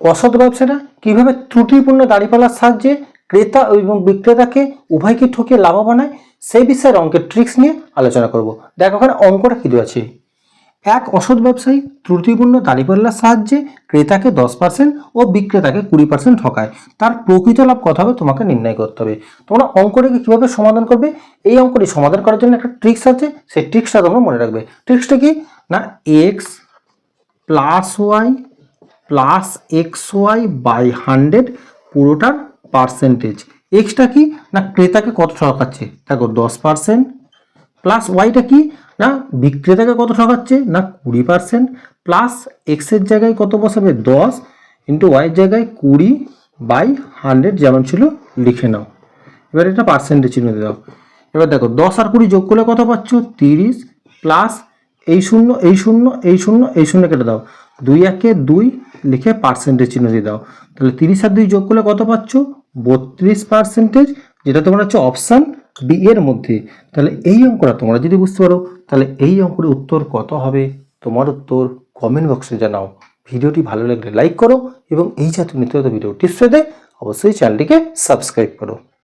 অসৎ ব্যবসাটা কীভাবে ত্রুটিপূর্ণ দাঁড়িপাল্লার সাহায্যে ক্রেতা এবং বিক্রেতাকে উভয়কে ঠকিয়ে লাভবান হয়, সেই বিষয়ের অঙ্কের ট্রিক্স নিয়ে আলোচনা করব। দেখো ওখানে অঙ্কটা কী আছে। এক অসৎ ব্যবসায়ী ত্রুটিপূর্ণ দাঁড়িপাল্লার সাহায্যে ক্রেতাকে দশ পার্সেন্ট ও বিক্রেতাকে কুড়ি পার্সেন্ট ঠকায়। তার প্রকৃত লাভ কত হবে তোমাকে নির্ণয় করতে হবে। তোমরা অঙ্কটাকে কীভাবে সমাধান করবে, এই অঙ্কটি সমাধান করার জন্য একটা ট্রিক্স আছে, সেই ট্রিক্সটা তোমরা মনে রাখবে। ট্রিক্সটা কি? না X plus Y plus X Y by hundred পুরোটার পার্সেন্টেজ এক্সটা কি? না, ক্রেতাকে কত ঠকাচ্ছে দেখো, দশ পার্সেন্ট প্লাস ওয়াইটা কি? না, বিক্রেতাকে কত ঠকাচ্ছে না, কুড়ি পার্সেন্ট প্লাস এক্সের জায়গায় কত বসাবে? দশ। ইন্টু ওয়াইয়ের জায়গায় কুড়ি বাই হান্ড্রেড যেমন ছিল, লিখে নাও। এবার এটা পার্সেন্টেজ চিহ্ন দাও। এবার দেখো, দশ আর কুড়ি যোগ করলে কত পাচ্ছ? তিরিশ। প্লাস এই শূন্য এই শূন্য এই শূন্য এই শূন্য কেটে দাও। দুই একে দুই লিখে পার্সেন্টেজ চিহ্ন দিয়ে দাও। তাহলে তিরিশ আর দুই যোগ করলে কত পাচ্ছ? বত্রিশ পার্সেন্টেজ যেটা তোমার হচ্ছে অপশান বি এর মধ্যে। তাহলে এই অঙ্কটা তোমরা যদি বুঝতে পারো, তাহলে এই অঙ্কের উত্তর কত হবে? তোমার উত্তর কমেন্ট বক্সে জানাও। ভিডিওটি ভালো লাগলে লাইক করো এবং এই জাতীয় নিত্য ভিডিও টিপস পেতে অবশ্যই চ্যানেলটিকে সাবস্ক্রাইব করো।